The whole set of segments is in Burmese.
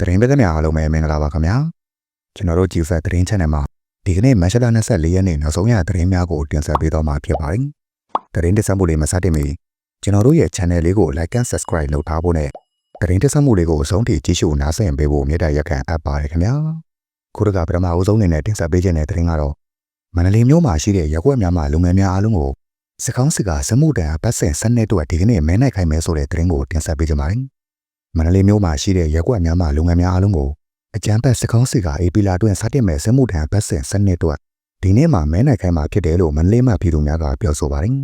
သတင်းပေးတဲ့များအားလုံးပဲမင်္ဂလာပါခင်ဗျာကျွန်တော်တို့ GFAT သတင်း channel မှာဒီကနေ့မတ်လ24ရက်နေ့နောက်ဆုံးရသတင်းများကိုတင်ဆက်ပေးတော့မှာဖြစ်ပါတယ်သတင်းတင်ဆက်မှုလေးမစတင်မီကျွန်တော်တို့ရဲ့ channel လေးကို like and subscribe လုပ်ထားဖို့နဲ့သတင်းတင်ဆက်မှုလေးကိုအဆုံးထိကြည့်ရှုနားဆင်ပေးဖို့မြတ်တရက်ခံအပ်ပါတယ်ခင်ဗျာခုတကပထမအဦးဆုံးအနေနဲ့တင်ဆက်ပေးခြင်းတဲ့သတင်းကတော့မန္တလေးမြို့မှာရှိတဲ့ရက်ွက်များမှာလူငယ်များအားလုံးကိုစကောင်းစကားစမှုတန်ပတ်စင်စနစ်တို့ဒီကနေ့မဲနိုင်ခိုင်းမဲဆိုတဲ့သတင်းကိုတင်ဆက်ပေးကြပါမယ် မန္တလေးမြို့မှာရှိတဲ့ရက်ွက်များမှာလူငယ်များအားလုံးကိုအကြမ်းဖက်စကောင်းစီကအေပီလာတွင်စတင်မဲ့စမှုထံဘတ်စင်စနစ်တို့ဒီနေ့မှာမဲနိုင်ခိုင်းမှာဖြစ်တယ်လို့မန္တလေးမှာပြည်သူများကပြောဆိုပါတယ်။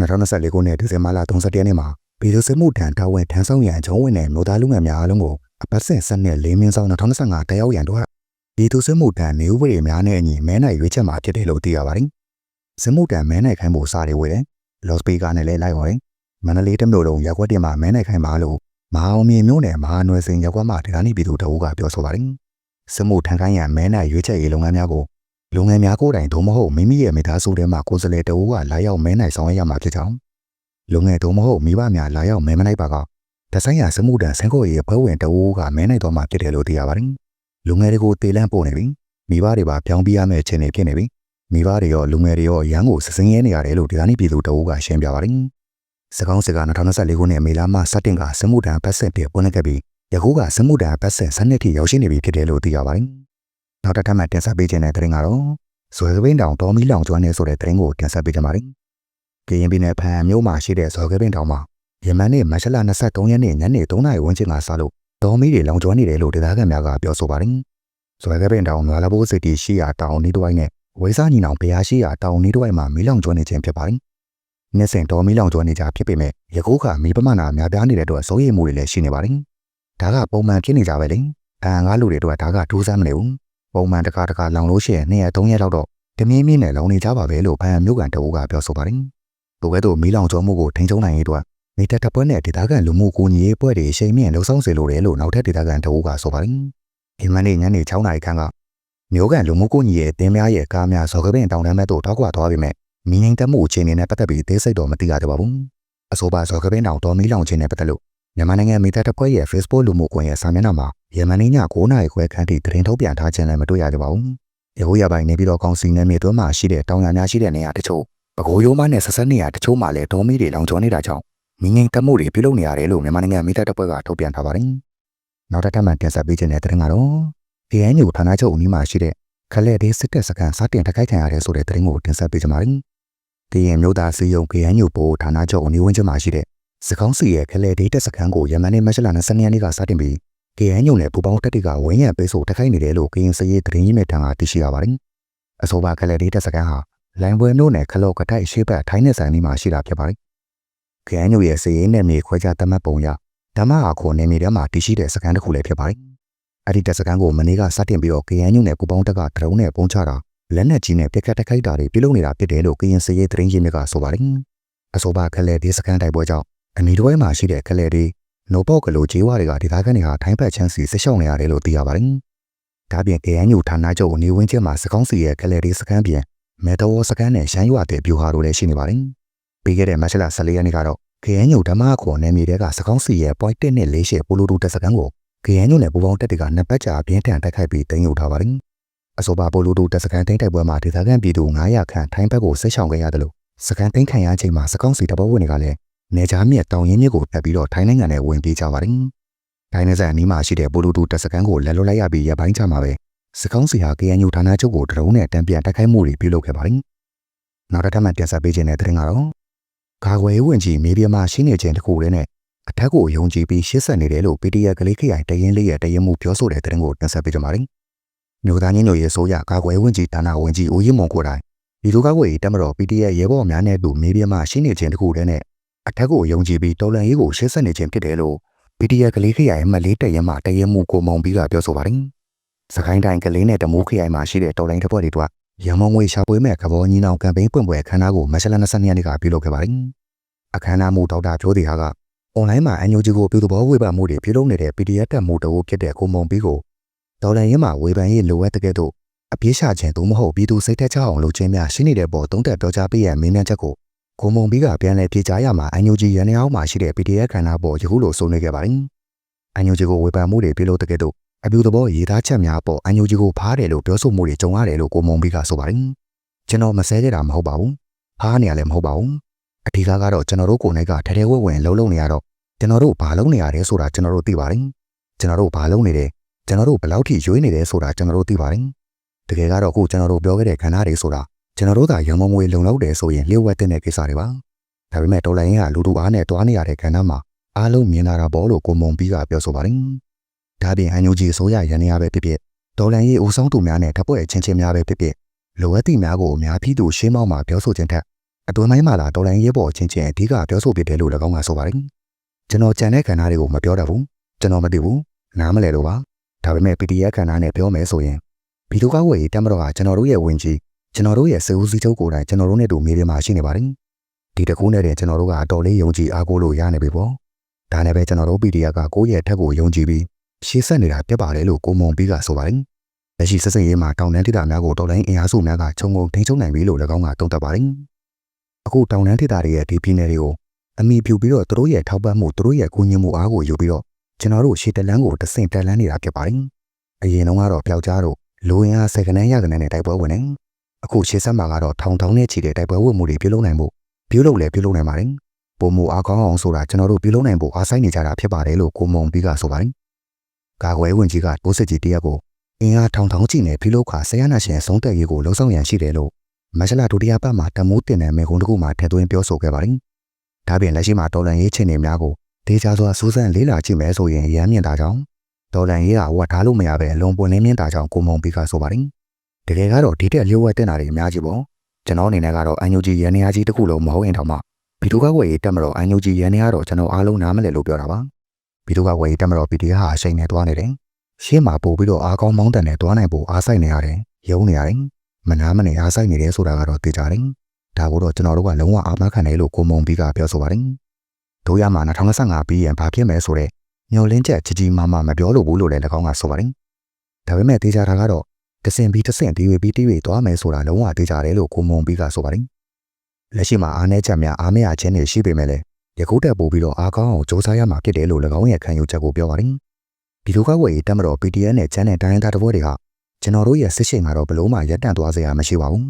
2024ခုနှစ်ဒီဇင်ဘာလ31ရက်နေ့မှာပြည်သူ့စမှုထံတာဝန်ထမ်းဆောင်ရန်အကြောင်းဝင်တဲ့မြို့သားလူငယ်များအားလုံးကိုအပတ်စဉ်စနစ်၄မင်းဆောင်2025တက်ရောက်ရန်တို့ပြည်သူ့စမှုထံနေဥပဒေများနဲ့အညီမဲနိုင်ရွေးချက်မှာဖြစ်တယ်လို့သိရပါတယ်။စမှုထံမဲနိုင်ခိုင်းဖို့စာတွေဝေတယ်။လော့စပီကာနဲ့လည်းလိုက်ပါတယ်။မန္တလေးတမြို့လုံးရက်ွက်တင်မှာမဲနိုင်ခိုင်းပါလို့ မဟာအောင်မြင်မြို့နယ်မဟာနွယ်စင်ရက်ကွက်မှတရားနေပြည်သူတအုပ်ကပြောဆိုပါတယ်။စမှုထန်ခိုင်းရန်မဲနိုင်ရွေးချက်ရေးလုပ်ငန်းများကိုလုပ်ငန်းများကိုယ်တိုင်သို့မဟုတ်မိမိရဲ့မိသားစုထဲမှာကိုယ်စားလှယ်တအုပ်ကလာရောက်မဲနိုင်ဆောင်ရွက်ရမှာဖြစ်ကြောင်းလုပ်ငန်းသို့မဟုတ်မိဘများလာရောက်မဲမနိုင်ပါကတဆိုင်ရာစမှုတန်ဆန်းကိုရဲ့ဘွဲဝင်တအုပ်ကမဲနိုင်တော့မှဖြစ်တယ်လို့သိရပါတယ်။လုပ်ငန်းတွေကိုတေလန့်ပို့နေပြီ။မိဘတွေပါပြောင်းပြရမယ့်အခြေအနေဖြစ်နေပြီ။မိဘတွေရောလူငယ်တွေရောရန်ကိုစစင်းရဲနေရတယ်လို့တရားနေပြည်သူတအုပ်ကရှင်းပြပါတယ်။ စကောင်းစကား2024ခုနှစ်မေလမှစတင်ကစမှုတန်ပတ်ဆက်ပြေပွင့်ခဲ့ပြီးယခုကစမှုတန်ပတ်ဆက်စနစ်ထိရောက်ရှိနေပြီဖြစ်တယ်လို့သိရပါတယ်။နောက်တစ်ထပ်မှတင်ဆက်ပေးခြင်းတဲ့သတင်းကတော့ဇွဲကပင်းတောင်တော်မီလောင်ကျွမ်းနေဆိုတဲ့သတင်းကိုတင်ဆက်ပေးကြပါမယ်။ကရင်ပြည်နယ်ဖန်မြို့မှာရှိတဲ့ဇွဲကပင်းတောင်မှာယမန်နေ့မတ်လ23ရက်နေ့ညနေ3နာရီဝန်းကျင်ကစလို့တော်မီတွေလောင်ကျွမ်းနေတယ်လို့ဒေသခံများကပြောဆိုပါတယ်။ဇွဲကပင်းတောင်နွားလဘိုးစစ်တီရှိရာတောင်နေတစ်ဝိုင်းနဲ့ဝိဇာညီနောင်ဘုရားရှိရာတောင်နေတစ်ဝိုင်းမှာမီးလောင်ကျွမ်းနေခြင်းဖြစ်ပါတယ်။ နှစ်စဉ်တော်မီလောင်ကျွမ်းနေကြဖြစ်ပေမဲ့ယခုခါမီးပမာဏများပြားနေတဲ့အတွက်စိုးရိမ်မှုတွေလည်းရှိနေပါတယ်။ဒါကပုံမှန်ဖြစ်နေကြပဲလေ။အန်ငါလူတွေအတွက်ဒါကဒူးဆန်းမနေဘူး။ပုံမှန်တစ်ခါတစ်ခါလောင်လို့ရှိရင်2ရက်3ရက်လောက်တော့တမင်းမင်းနဲ့လောင်နေကြပါပဲလို့ဖန်မျိုးကန်တအုပ်ကပြောဆိုပါတယ်။သူကဲ့သို့မီးလောင်ကျွမ်းမှုကိုထိန်းချုပ်နိုင်ရေးအတွက်နေတက်တပ်ပွဲနဲ့ဒေသခံလူမှုကူညီရေးပွဲတွေအရှိန်မြင့်လှုံ့ဆော်စေလိုတယ်လို့နောက်ထပ်ဒေသခံတအုပ်ကဆိုပါတယ်။ဒီမနေ့ညနေ6နာရီခန့်ကမျိုးကန်လူမှုကူညီရေးအသင်းများရဲ့ကားများဇော်ကပင်တောင်တန်းဘက်သို့ထောက်ခွာသွားပြီးမြဲ မင်းငိမ့်တက်မှုအခြေအနေနဲ့ပတ်သက်ပြီးသေးစိတ်တော့မသိရကြပါဘူး။အဆိုပါဇော်ကပင်းတောင်တော်မီလောင်ခြင်းနဲ့ပတ်သက်လို့မြန်မာနိုင်ငံမိသားတပွဲရဲ့ Facebook လူမှုကွန်ရက်စာမျက်နှာမှာယမန်နေ့ည9:00နာရီခွဲခန့်ထိသတင်းထုတ်ပြန်ထားခြင်းလည်းမတွေ့ရကြပါဘူး။ရဟိုရပိုင်းနေပြီးတော့ကောင်းစီနယ်မြေတွင်းမှာရှိတဲ့တောင်ရများရှိတဲ့နေရာတချို့ပကိုးရိုးမနဲ့ဆက်ဆက်နေရာတချို့မှာလည်းဒေါ်မီတွေလောင်ကျွမ်းနေတာကြောင့်မင်းငိမ့်တက်မှုတွေပြုလုပ်နေရတယ်လို့မြန်မာနိုင်ငံမိသားတပွဲကထုတ်ပြန်ထားပါတယ်။နောက်တစ်ထပ်မှတင်ဆက်ပေးခြင်းတဲ့သတင်းကတော့ ANU ဌာနချုပ်အနီးမှာရှိတဲ့ခလက်ဒေးစစ်တပ်စခန်းစတင်တိုက်ခိုက်ခံရတဲ့ဆိုတဲ့သတင်းကိုတင်ဆက်ပေးကြပါမယ်။ ကရင်မျိုးသားစီယုံ KNU ပိုဌာနချုပ်အနီးဝန်းကျင်မှာရှိတဲ့စကောင်းစီရဲ့ခလဲဒေးတက်စခန်းကိုယမန်နေ့မတ်လ22ရက်နေ့ကစတင်ပြီး KNU နဲ့ပူပေါင်းတပ်တွေကဝင်းရံပေးဆိုတိုက်ခိုက်နေတယ်လို့ကရင်စရေးသတင်းရင်းမြစ်ထံကသိရှိရပါတယ်။အဆိုပါခလဲဒေးတက်စခန်းဟာလိုင်ပွဲမျိုးနဲ့ခလော့ကထိုက်ရှေ့ဘက်ထိုင်းနယ်ဆိုင်မှာရှိတာဖြစ်ပါတယ်။ KNU ရဲ့စရေးနယ်မြေခွဲခြားသတ်မှတ်ပုံရဓမ္မဟာခုနယ်မြေထဲမှာတည်ရှိတဲ့စခန်းတစ်ခုလည်းဖြစ်ပါတယ်။အဲ့ဒီတက်စခန်းကိုမနေ့ကစတင်ပြီးတော့ KNU နဲ့ပူပေါင်းတပ်ကဒရုန်းနဲ့ပုံချတာ လက်နက်ကြီးနဲ့ပြက်ခတ်တိုက်ခိုက်တာတွေပြုလုပ်နေတာဖြစ်တယ်လို့ကရင်စရေးသတင်းရင်းမြစ်ကဆိုပါတယ်။အဆိုပါခလဲဒီစကန်တိုက်ပွဲကြောင့်အနီတွဲမှာရှိတဲ့ခလဲဒီနိုပေါကလိုဂျေးဝါတွေကဒေသခံတွေဟာထိုင်းဘက်ချမ်းစီဆက်ရှောင်နေရတယ်လို့သိရပါတယ်။ဒါပြင် KNU ဌာနချုပ်နေဝင်းကျမှာစကောင်းစီရဲ့ခလဲဒီစကန်ပြင်မေတဝစကန်နဲ့ရှမ်းရွာတဲ့ပြူဟာတို့လည်းရှိနေပါတယ်။ပြီးခဲ့တဲ့မတ်လ14ရက်နေ့ကတော့ KNU ဓမ္မခေါ်နယ်မြေတွေကစကောင်းစီရဲ့ point 1နဲ့4ရှယ်ပိုလိုတူတက်စကန်ကို KNU နဲ့ပူပေါင်းတပ်တွေကနှစ်ပတ်ကြာပြင်းထန်တိုက်ခိုက်ပြီးတင်ယူထားပါတယ်။ အဆိုပါပိုလိုတိုတပ်စခန်းသိမ်းတိုက်ပွဲမှာဒေသခံပြည်သူ900ခန့်ထိုင်းဘက်ကိုဆက်ရှောင်ခဲ့ရတယ်လို့စခန်းသိမ်းခံရချိန်မှာစကောင်းစီတဘောဝင်တွေကလည်းနေကြားမြက်တောင်ရင်းမြစ်ကိုတက်ပြီးတော့ထိုင်းနိုင်ငံနဲ့ဝင်ပြေးကြပါတယ်။ထိုင်းနယ်စပ်အနီးမှာရှိတဲ့ပိုလိုတိုတပ်စခန်းကိုလက်လွတ်လိုက်ရပြီးရပိုင်းချမှာပဲစကောင်းစီဟာ KNU ဌာနချုပ်ကိုဒရုန်းနဲ့တံပြန်တိုက်ခိုက်မှုတွေပြုလုပ်ခဲ့ပါတယ်။နောက်တစ်ထပ်မှတင်ဆက်ပေးခြင်းတဲ့တဲ့ရင်ကတော့ဂါခွေဝင်ကြီးမေးပြမရှင်းနေခြင်းတခုတည်းနဲ့အထက်ကိုယုံကြည်ပြီးရှစ်ဆက်နေတယ်လို့ PDF ကလေးခရိုင်တရင်လေးရဲ့တရင်မှုပြောဆိုတဲ့တဲ့ရင်ကိုတင်ဆက်ပေးကြပါမယ်။ မြို့သားချင်းတို့ရဲ့ဆိုရကာကွယ်ဝင်ကြီးဌာနဝင်ကြီးဦးရင်မွန်ကိုယ်တိုင်ဒီလိုကာကွယ်ရေးတက်မတော် PDF ရဲဘော်များနဲ့တူမေးပြမရှင်းနေခြင်းတခုတည်းနဲ့အထက်ကိုယုံကြည်ပြီးတော်လန်ရေးကိုရှေ့ဆက်နေခြင်းဖြစ်တယ်လို့ PDF ကလေးခရိုင်မှလေးတရဲမှတရဲမှုကိုမုံပြီးကပြောဆိုပါတယ်။စကိုင်းတိုင်းကလေးနဲ့တမိုးခရိုင်မှာရှိတဲ့တော်လိုင်းတစ်ဖွဲ့တွေတို့ရမုံငွေရှာပွေးမဲ့ကဘောညီနောင်ကမ်ပိန်းပွင့်ပွဲခန်းသားကိုမတ်လ22ရက်နေ့ကပြုလုပ်ခဲ့ပါတယ်။အခမ်းအနားမှုဒေါက်တာဖြိုးတီဟာကအွန်လိုင်းမှာအန်ယူဂျီကိုပြုသဘောဝေဖန်မှုတွေပြုလုပ်နေတဲ့ PDF တက်မှုတအုပ်ဖြစ်တဲ့ကိုမုံပြီးကို ဒေါ်လာရင်းမှာဝေဖန်ရေးလိုအပ်တဲ့ကဲ့သို့အပြေးရှာခြင်းသို့မဟုတ်ပြည်သူစိတ်သက်ချအောင်လုပ်ခြင်းများရှိနေတဲ့ပေါ်သုံးသက်ပြောကြားပေးရမင်းများချက်ကိုကိုမုံဘီကပြန်လည်ပြေကြားရမှာအန်ယူဂျီရန်နေအောင်မှာရှိတဲ့ PDF ခန္ဓာပေါ်ယခုလိုဆုံးနေခဲ့ပါတယ်အန်ယူဂျီကိုဝေဖန်မှုတွေပြုလုပ်တဲ့ကဲ့သို့အပြူသဘောရေးသားချက်များအပေါ်အန်ယူဂျီကိုဖားတယ်လို့ပြောဆိုမှုတွေကြုံရတယ်လို့ကိုမုံဘီကဆိုပါတယ်ကျွန်တော်မဆဲကြတာမဟုတ်ပါဘူးဖားနေရလည်းမဟုတ်ပါဘူးအဓိကကတော့ကျွန်တော်တို့ကိုယ်နဲ့ကထဲထဲဝဲဝင်လှုပ်လှုပ်နေရတော့ကျွန်တော်တို့ဘာလုပ်နေရတယ်ဆိုတာကျွန်တော်တို့သိပါတယ်ကျွန်တော်တို့ဘာလုပ်နေတယ် ကျွန်တော်တို့ဘယ်လောက်ထိရွေးနေတယ်ဆိုတာကျွန်တော်တို့သိပါတယ်တကယ်ကတော့အခုကျွန်တော်တို့ပြောခဲ့တဲ့ခန္ဓာတွေဆိုတာကျွန်တော်တို့ကရံမမွေလုံလောက်တယ်ဆိုရင်လျှို့ဝှက်တဲ့ကိစ္စတွေပါဒါပေမဲ့တော်လိုင်းကလူတူအားနဲ့တွားနေရတဲ့ခန္ဓာမှာအားလုံးမြင်လာတာပေါ့လို့ကိုမုံပြီးကပြောဆိုပါတယ်ဒါပြင်အန်ယူဂျီအစိုးရရန်နေရပဲဖြစ်ဖြစ်တော်လိုင်းရေးဦးဆောင်သူများနဲ့တပ်ဖွဲ့အချင်းချင်းများပဲဖြစ်ဖြစ်လိုအပ်သည့်များကိုအများပြည်သူရှင်းမောင်းမှာပြောဆိုခြင်းထက်အတွင်းပိုင်းမှာလာတော်လိုင်းရေးပေါ်အချင်းချင်းအဓိကပြောဆိုဖြစ်တယ်လို့၎င်းကဆိုပါတယ်ကျွန်တော်ကြံတဲ့ခန္ဓာတွေကိုမပြောတတ်ဘူးကျွန်တော်မသိဘူးနားမလဲလို့ပါ ဒါပေမဲ့ PDF ခန္ဓာနဲ့ပြောမယ်ဆိုရင်ဗီဒီယိုကောက်ဝေးတက်မတော်ကကျွန်တော်တို့ရဲ့ဝင်ကြီးကျွန်တော်တို့ရဲ့စေဦးစီးချုပ်ကိုယ်တိုင်ကျွန်တော်တို့နဲ့တူမြေပြင်မှာရှိနေပါတယ်ဒီတကူနဲ့တင်ကျွန်တော်တို့ကအတော်လေးယုံကြည်အားကိုးလို့ရနေပြီပေါ့ဒါနဲ့ပဲကျွန်တော်တို့ PDF ကကိုယ့်ရဲ့ထက်ကိုယုံကြည်ပြီးရှေ့ဆက်နေတာပြတ်ပါတယ်လို့ကိုမုံပြီးကဆိုပါတယ်လက်ရှိဆက်စပ်ရေးမှာတောင်တန်းဒေသများကိုတော်လိုင်းအင်အားစုများကခြုံငုံထိန်းချုပ်နိုင်ပြီလို့၎င်းကတုံ့တက်ပါတယ်အခုတောင်တန်းဒေသတွေရဲ့ဒီပြည်နယ်တွေကိုအမိပြုပြီးတော့သူတို့ရဲ့ထောက်ပံ့မှုသူတို့ရဲ့ကူညီမှုအားကိုယူပြီးတော့ ကျွန်တော်တို့ရှေ့တလန်းကိုတဆင့်တက်လန်းနေတာဖြစ်ပါတယ်အရင်တုန်းကတော့ပျောက်ကြားတို့လိုရင်အားစက္ကနန်းရကနန်းနဲ့တိုက်ပွဲဝင်နေအခုရှေ့ဆက်မှာကတော့ထောင်ထောင်နဲ့ချီတဲ့တိုက်ပွဲဝင်မှုတွေပြုလုပ်နိုင်မှုပြုလုပ်လဲပြုလုပ်နိုင်ပါတယ်ပုံမှုအားကောင်းအောင်ဆိုတာကျွန်တော်တို့ပြုလုပ်နိုင်ဖို့အားဆိုင်နေကြတာဖြစ်ပါတယ်လို့ကိုမုံပြီးကဆိုပါတယ်ကာကွယ်ဝင်ကြီးကတိုးစစ်ကြီးတရက်ကိုအင်အားထောင်ထောင်ကြည့်နေပြုလုပ်ခါဆရာနာရှင်ဆုံးသက်ရေးကိုလှုံ့ဆော်ရန်ရှိတယ်လို့မဆလာဒုတိယပတ်မှာတမိုးတင်တဲ့မေကုန်းတစ်ခုမှာထည့်သွင်းပြောဆိုခဲ့ပါတယ်ဒါပြင်လက်ရှိမှာတော်လန်ရေးချင်းတွေများကို ဒေချာစွာစူးစမ်းလေးလာကြည့်မယ်ဆိုရင်ရမ်းမြင့်တာကြောင့်တော်လန်ရေးကဝတ်ထားလို့မရပဲအလုံးပွင့်လင်းမြင့်တာကြောင့်ကိုမုံပြီးကဆိုပါတယ်တကယ်ကတော့ဒီတက်လျှို့ဝှက်တင်တာတွေအများကြီးပေါ့ကျွန်တော်အနေနဲ့ကတော့အန်ယူဂျီရန်နေယာကြီးတစ်ခုလုံးမဟုတ်ရင်တောင်မှဗီဒီယိုကဝယ်ရေးတက်မတော်အန်ယူဂျီရန်နေယာတော့ကျွန်တော်အားလုံးနားမလည်လို့ပြောတာပါဗီဒီယိုကဝယ်ရေးတက်မတော်ဗီဒီယိုဟာအချိန်နဲ့တွားနေတယ်ရှေ့မှာပို့ပြီးတော့အားကောင်းမောင်းတန်နဲ့တွားနိုင်ဖို့အားဆိုင်နေရတယ်ယုံနေရတယ်မနာမနေအားဆိုင်နေတယ်ဆိုတာကတော့သိကြတယ်ဒါကိုတော့ကျွန်တော်တို့ကလုံးဝအားမခံနိုင်လို့ကိုမုံပြီးကပြောဆိုပါတယ် တို့ရမှာ2025ပြီးရင်ဘာဖြစ်မယ်ဆိုတော့ညှော်လင်းချက်ကြီးကြီးမားမားမပြောလို့ဘူးလို့လည်း၎င်းကဆိုပါတယ်ဒါပေမဲ့သိကြတာကတော့တဆင်ပြီးတဆင်တီးဝေပြီးတီးဝေသွားမယ်ဆိုတာလုံးဝသိကြတယ်လို့ကိုမုံပြီးကဆိုပါတယ်လက်ရှိမှာအားနည်းချက်များအားမရခြင်းတွေရှိပေမဲ့လည်းယခုတက်ပို့ပြီးတော့အားကောင်းအောင်စ조사ရမှာဖြစ်တယ်လို့၎င်းရဲ့ခံယူချက်ကိုပြောပါတယ်ဒီလိုကဝယ်တက်မတော် PTN နဲ့ချမ်းတဲ့တိုင်းသားတပွဲတွေကကျွန်တော်တို့ရဲ့စစ်ရှင်ကတော့ဘလို့မှရပ်တန့်သွားစရာမရှိပါဘူး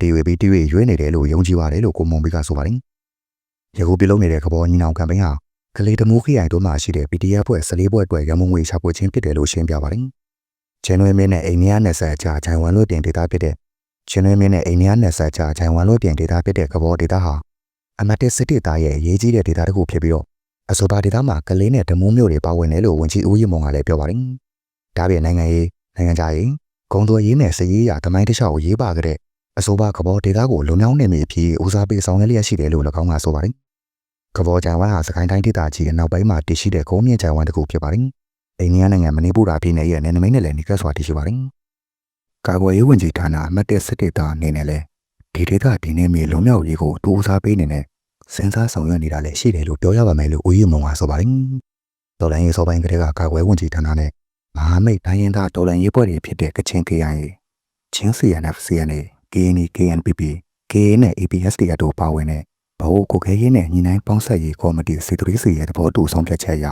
တီဝေပြီးတီဝေရွေးနေတယ်လို့ယုံကြည်ပါတယ်လို့ကိုမုံပြီးကဆိုပါတယ် ယခုပြုလုပ်နေတဲ့ကဘောညီနောင်ကမ်ပိန်းဟာကလေးတမိုးခိယိုင်တို့မှရှိတဲ့ PDF ဖွဲ့14ဘွဲ့အတွက်ရမုံငွေရှာဖွေခြင်းဖြစ်တယ်လို့ရှင်းပြပါတယ်ချန်နွေမင်းနဲ့အိန္ဒိယနယ်စပ်ကြားဂျိုင်ဝမ်လွတ်တင်ဒေတာဖြစ်တဲ့ချန်နွေမင်းနဲ့အိန္ဒိယနယ်စပ်ကြားဂျိုင်ဝမ်လွတ်ပြင်ဒေတာဖြစ်တဲ့ကဘောဒေတာဟာအမတ်တစ်စစ်တေတာရဲ့အရေးကြီးတဲ့ဒေတာတစ်ခုဖြစ်ပြီးတော့အဆိုပါဒေတာမှာကလေးနဲ့တမိုးမျိုးတွေပါဝင်တယ်လို့ဝန်ကြီးဦးရီမုံကလည်းပြောပါတယ်ဒါပြင်နိုင်ငံရေးနိုင်ငံခြားရေးဂုံသွေးရေးနဲ့စည်ရေးရာတမိုင်းတစ်လျှောက်ကိုရေးပါကြတဲ့အဆိုပါကဘောဒေတာကိုလုံမြောင်းနေမိအဖြစ်ဦးစားပေးဆောင်ရွက်လျက်ရှိတယ်လို့၎င်းကဆိုပါတယ် ကဘောဂျိုင်ဝမ်ဟာစကိုင်းတိုင်းဒေသကြီးအနောက်ပိုင်းမှာတည်ရှိတဲ့ကုန်းမြင့်ဂျိုင်ဝမ်တစ်ခုဖြစ်ပါတယ်။အိန္ဒိယနိုင်ငံမဏိပူရပြည်နယ်ရဲ့နယ်နိမိတ်နဲ့လည်းနေကပ်စွာတည်ရှိပါတယ်။ကာကွယ်ရေးဝန်ကြီးဌာနအမတ်တဲ့စစ်ဒေသအနေနဲ့လည်းဒီဒေသဒီနေ့မြေလုံမြောက်ရေးကိုတူစားပေးနေတဲ့စဉ်းစားဆောင်ရွက်နေတာလည်းရှိတယ်လို့ပြောရပါမယ်လို့ဦးရီမုံကဆိုပါတယ်။တော်လန်ရေးစောပိုင်းကတည်းကကာကွယ်ဝန်ကြီးဌာနနဲ့မဟာမိတ်တိုင်းရင်းသားတော်လန်ရေးပွဲတွေဖြစ်တဲ့ကချင် KIA ချင်း CNF CNA KNI KNPP KA နဲ့ APS တွေအတူပါဝင်တဲ့ ဘိုးကိုခဲရေးနဲ့ညီနိုင်ပေါင်းဆက်ရေးကော်မတီစီတူရီစီရဲ့သဘောတူဆုံးဖြတ်ချက်အရ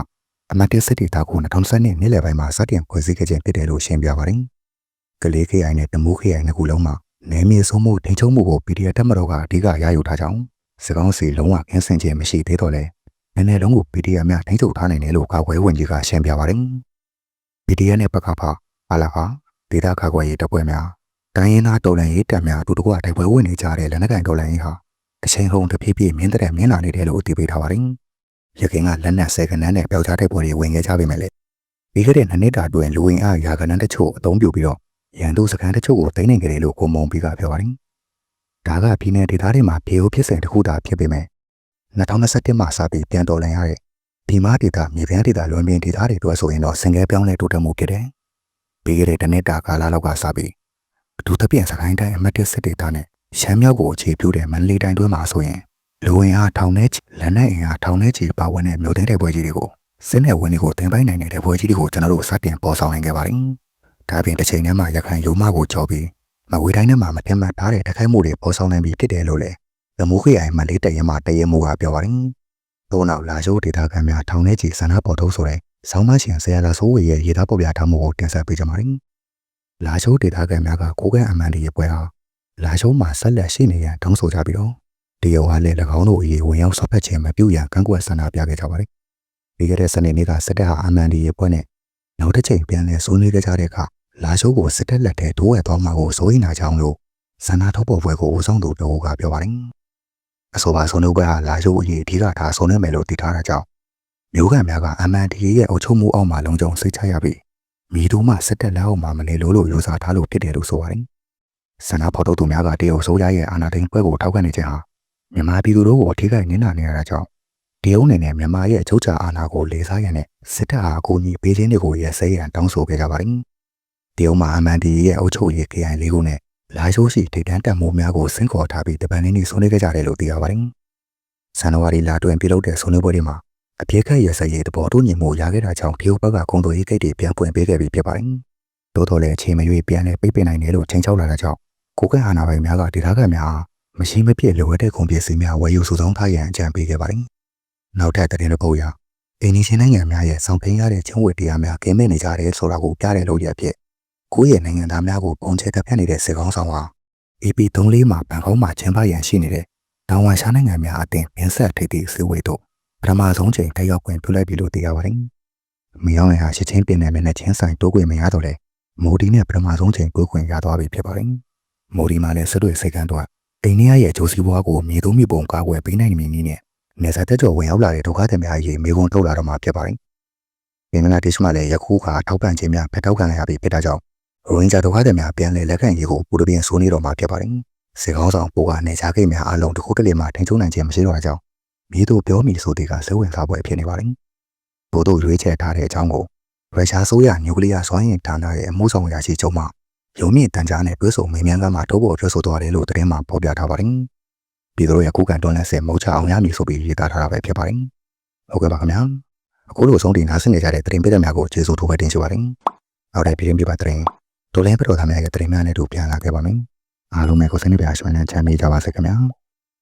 အမတ်တစ်စစ်တီတာကို2020နှစ်နေ့လယ်ပိုင်းမှာစတင်ဖွဲ့စည်းခဲ့ခြင်းဖြစ်တယ်လို့ရှင်းပြပါတယ်။ကလေး KI နဲ့တမိုး KI နှစ်ခုလုံးမှာနယ်မြေဆုံးမှုထိန်းချုပ်မှုကို PDF တက်မတော်ကအဓိကရယူထားကြောင်းစကောင်းစီလုံးဝကင်းစင်ခြင်းမရှိသေးတော့လဲနည်းနည်းလုံးကို PDF များထိန်းချုပ်ထားနိုင်တယ်လို့ကာကွယ်ဝင်ကြီးကရှင်းပြပါတယ်။ PDF နဲ့ပကဖအလာဖဒေတာကာကွယ်ရေးတပ်ဖွဲ့များတိုင်းရင်းသားတော်လှန်ရေးတပ်များအတူတကွတိုက်ပွဲဝင်နေကြတဲ့လက်နက်ကိုင်တော်လှန်ရေးဟာ တစ်ချိန်လုံးတစ်ပြေးပြေးမြင်းတဲ့မြင်းလာနေတယ်လို့အသိပေးထားပါတယ်။ရခင်ကလက်နက်ဆယ်ကနန်းနဲ့ပျောက်ကြားတဲ့ပေါ်တွေဝင်ခဲ့ကြပေမဲ့လည်းပြီးခဲ့တဲ့နှစ်နှစ်တာအတွင်းလူဝင်အားရာကနန်းတချို့အသုံးပြုပြီးတော့ရန်သူစခန်းတချို့ကိုသိမ်းနိုင်ကြတယ်လို့ကိုမုံပြီးကပြောပါတယ်။ဒါကပြည်내ဒေသတွေမှာပြေဦးဖြစ်စဉ်တစ်ခုသာဖြစ်ပေမဲ့2021မှာစပြီးပြန်တော်လှန်ရတဲ့ဒီမားဒေသမြေပြန့်ဒေသလွန်ပြင်ဒေသတွေအတွက်ဆိုရင်တော့စင်ကဲပြောင်းလဲတိုးတက်မှုဖြစ်တယ်။ပြီးခဲ့တဲ့တစ်နှစ်တာကာလလောက်ကစပြီးအထူးသဖြင့်စကိုင်းတိုင်းအမတ်တစ်စစ်ဒေသနဲ့ ရှမ်းမြောက်ကိုအခြေပြုတဲ့မန္တလေးတိုင်းတွင်းမှာဆိုရင်လူဝင်အားထောင်ထဲချီလက်နက်အင်အားထောင်ထဲချီပါဝင်တဲ့မြို့သိမ်းတဲ့ပွဲကြီးတွေကိုစစ်နယ်ဝင်တွေကိုတင်ပိုင်းနိုင်တဲ့ပွဲကြီးတွေကိုကျွန်တော်တို့စတင်ပေါ်ဆောင်နိုင်ခဲ့ပါတယ်။ဒါပြင်တစ်ချိန်တည်းမှာရခိုင်ရုံမကိုကြော်ပြီးမဝေတိုင်းထဲမှာမတင်မှတ်ထားတဲ့တိုက်ခိုက်မှုတွေပေါ်ဆောင်နိုင်ပြီးဖြစ်တယ်လို့လည်းသမိုးခိအိုင်မလေးတရဲမှာတရဲမှုကပြောပါတယ်။သို့နောက်လာရှိုးဒေတာခံများထောင်ထဲချီဆန္ဒပေါ်ထုတ်ဆိုတဲ့ဆောင်းမရှင်ဆရာလာဆိုးဝေရဲ့ရေသားပေါ်ပြထားမှုကိုတင်ဆက်ပေးကြပါမယ်။လာချိုးဒေတာကန်များကကိုကန့်အမှန်တည်းပွဲဟာ လာချိုးမှာဆက်လက်ရှိနေရန်တောင်းဆိုကြပြီးတော့တရုတ်ကလည်း၎င်းတို့အရေးဝင်ရောက်ဆော့ဖက်ခြင်းမပြုရန်ကန့်ကွက်ဆန္ဒပြခဲ့ကြပါတယ်။ပြီးခဲ့တဲ့စနေနေ့ကစစ်တပ်ဟာအမှန်တည်းပွဲနဲ့နောက်တစ်ချိန်ပြန်လည်ဆွေးနွေးခဲ့ကြတဲ့အခါလာချိုးကိုစစ်တပ်လက်ထဲထိုးဝဲသွားမှာကိုစိုးရိမ်နာကြောင်းလို့ဆန္ဒထုတ်ပေါ်ပွဲကိုဦးဆောင်သူတို့ကပြောပါတယ်။အဆိုပါဆွေးနွေးပွဲဟာလာချိုးအရေးအဓိကထားဆွေးနွေးမယ်လို့တည်ထားတာကြောင့်မျိုးခံများကအမှန်တည်းရဲ့အုပ်ချုပ်မှုအောက်မှာလုံခြုံစိတ်ချရပြီးမိတို့မှစစ်တပ်လက်အောက်မှာမနေလို့လို့ယူဆထားလို့ဖြစ်တယ်လို့ဆိုပါတယ်။ ဆန္ဒဖော်ထုတ်သူများကတရုတ်ဆိုးရရဲ့အာဏာသိမ်းပွဲကိုထောက်ခံနေခြင်းဟာမြန်မာပြည်သူတို့ကိုအထူးကနင်းနာနေရတာကြောင့်တရုတ်အနေနဲ့မြန်မာရဲ့အချုပ်ချာအာဏာကိုလေးစားရတဲ့စစ်တပ်ဟာအကူအညီပေးခြင်းတွေကိုရစဲရန်တောင်းဆိုခဲ့ကြပါတယ်။တရုတ်မှာအမှန်တည်းရဲ့အုပ်ချုပ်ရေး KI လေးခုနဲ့လာရှိုးရှိထိတ်တန်းတက်မှုများကိုစင်ခေါ်ထားပြီးတပန်နေနေဆွေးနွေးခဲ့ကြတယ်လို့သိရပါတယ်။ဇန်နဝါရီလတွင်ပြုလုပ်တဲ့ဆွေးနွေးပွဲတွေမှာအပြည့်ခက်ရစရေးတဘောတူညီမှုရခဲ့တာကြောင့်တရုတ်ဘက်ကကုန်သွယ်ရေးကိတ်တွေပြန်ပွင့်ပေးခဲ့ပြီးဖြစ်ပါတယ်။တိုးတော်လည်းအချိန်မရွေးပြန်လဲပြိပိနိုင်တယ်လို့ချိန်ချောက်လာတာကြောင့် ကိုကန့်အာဏာပိုင်များကဒေသခံများမရှိမဖြစ်လိုအပ်တဲ့ကုန်ပစ္စည်းများဝယ်ယူစုဆောင်းထားရန်အကြံပေးခဲ့ပါတယ်။နောက်ထပ်သတင်းတစ်ပုဒ်အရအိန္ဒိယနိုင်ငံများရဲ့ဆောင်ဖိန်းရတဲ့ချင်းဝေတရားများကင်းမဲ့နေကြတယ်ဆိုတာကိုပြတဲ့လို့ရဖြစ်ကိုယ့်ရဲ့နိုင်ငံသားများကိုပုံချဲတက်ဖြတ်နေတဲ့စစ်ကောင်းဆောင်ဟာ AP34 မှာဘန်ကောက်မှာကျင်းပရန်ရှိနေတဲ့တောင်ဝမ်ရှားနိုင်ငံများအသင်းပင်ဆက်ထိပ်သီးစည်းဝေးတို့ပထမဆုံးချိန်တက်ရောက်ခွင့်ပြုလိုက်ပြီလို့သိရပါတယ်။မီအောင်ရဟာရှစ်ချင်းပင်နယ်နဲ့ချင်းဆိုင်တိုးခွင့်မရတော့လေမိုဒီနဲ့ပထမဆုံးချိန်တိုးခွင့်ရသွားပြီဖြစ်ပါတယ်။ မိုဒီမှာလည်းစစ်တွေစိတ်ကန်းတော့အိန္ဒိယရဲ့ဂျိုစီဘွားကိုမြေသုံးမြေပုံကာကွယ်ပေးနိုင်နေနည်းနဲ့နေစာတက်ကြော်ဝင်ရောက်လာတဲ့ဒုက္ခသည်များရဲ့မိကုံထုတ်လာတော့မှာဖြစ်ပါတယ်။ဘင်္ဂလားဒေ့ရှ်မှာလည်းယခုခါထောက်ပံ့ခြင်းများဖက်ထောက်ခံရပြီးဖြစ်တာကြောင့်ရိုဟင်ဂျာဒုက္ခသည်များပြန်လည်လက်ခံရေးကိုပူတပြင်းဆိုးနေတော့မှာဖြစ်ပါတယ်။စေကောင်းဆောင်ပိုကနေချားကိတ်များအလုံးတစ်ခုတလေမှထိန်ချုံနိုင်ခြင်းမရှိတော့တာကြောင့်မြေတို့ပြောမိဆိုတဲ့ကစိတ်ဝင်စားပွဲဖြစ်နေပါတယ်။ဘို့တို့ရွေးချယ်ထားတဲ့အကြောင်းကိုရုရှားဆိုရနျူကလ িয়ার စွမ်းရည်ဌာနရဲ့အမှုဆောင်ရာရှိချုပ်မှ ရုံမြင့်တန်ကြားနဲ့ပြောဆိုမေးမြန်းကမှထုတ်ပေါ်ပြောဆိုသွားတယ်လို့သတင်းမှာဖော်ပြထားပါတယ်။ပြည်သူတို့ရဲ့ကုကန်တွန်းလက်ဆဲမုတ်ချအောင်ရမည်ဆိုပြီးရေးသားထားတာပဲဖြစ်ပါတယ်။ဟုတ်ကဲ့ပါခင်ဗျာ။အခုလိုဆုံးတင်နားဆင်နေကြတဲ့သတင်းပေးတဲ့များကိုကျေးဇူးထိုးပဲတင်ရှိပါတယ်။နောက်တဲ့ပြည်ပြပါသတင်းဒိုလင်းပတော်သားများရဲ့သတင်းများနဲ့တို့ပြန်လာခဲ့ပါမယ်။အားလုံးပဲကိုယ်စိတ်နှပြရွှင်နဲ့ချမ်းမြေ့ကြပါစေခင်ဗျာ။